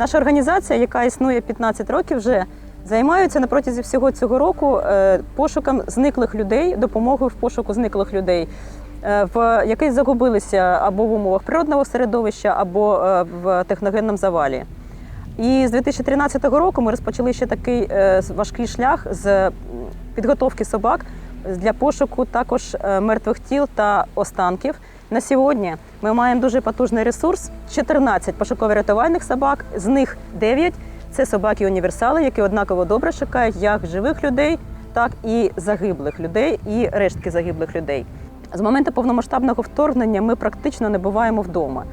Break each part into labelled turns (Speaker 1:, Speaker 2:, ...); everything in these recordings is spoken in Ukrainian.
Speaker 1: Наша організація, яка існує 15 років, вже займається протязі всього цього року е, пошуком зниклих людей, допомогою в пошуку зниклих людей, е, в які загубилися або в умовах природного середовища, або е, в техногенному завалі. І з 2013 року ми розпочали ще такий важкий шлях з підготовки собак для пошуку також мертвих тіл та останків. На сьогодні ми маємо дуже потужний ресурс: 14 пошуково-рятувальних собак, з них 9 – це собаки універсали, які однаково добре шукають як живих людей, так і загиблих людей, і рештки загиблих людей. З моменту повномасштабного вторгнення ми практично не буваємо вдома.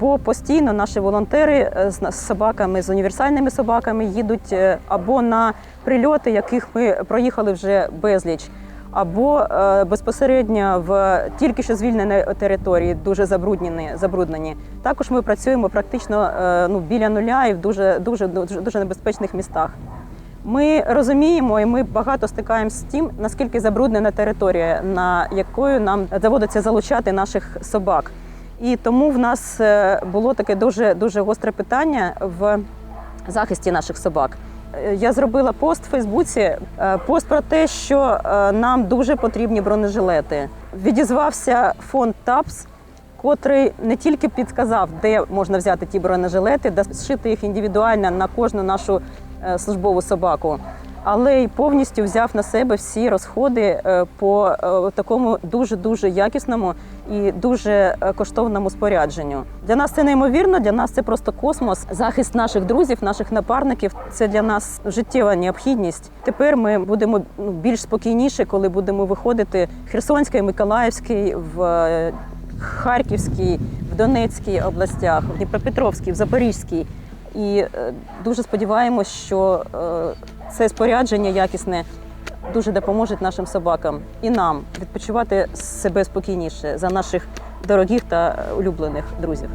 Speaker 1: Бо постійно наші волонтери е, з з собаками, з універсальними собаками їдуть е, або на прильоти, яких ми проїхали вже безліч, або е, безпосередньо в тільки що звільнені території, дуже забруднені. забруднені. Також ми працюємо практично е, ну, біля нуля і в дуже, дуже, дуже, небезпечних містах. Ми розуміємо, і ми багато стикаємося з тим, наскільки забруднена територія, на якою нам доводиться залучати наших собак. І тому в нас е, було таке дуже дуже гостре питання в захисті наших собак. Е, Я зробила пост в Фейсбуці, е, пост про те, що е, нам дуже потрібні бронежилети. Відізвався фонд ТАПС, котрий не тільки підказав, де можна взяти ті бронежилети, де зшити їх індивідуально на кожну нашу службову собаку, але й повністю взяв на себе всі розходи е, по е, такому дуже дуже якісному і дуже е, коштовному спорядженню. Для нас це неймовірно. Для нас це просто космос. Захист наших друзів, наших напарників це для нас життєва необхідність. Тепер ми будемо ну, більш спокійніше, коли будемо виходити в Херсонській, Миколаївській, в Харківській, в Донецькій областях, в Дніпропетровській, в Запорізькій. І дуже сподіваємось, що це спорядження якісне дуже допоможе нашим собакам і нам відпочивати себе спокійніше за наших дорогих та улюблених друзів.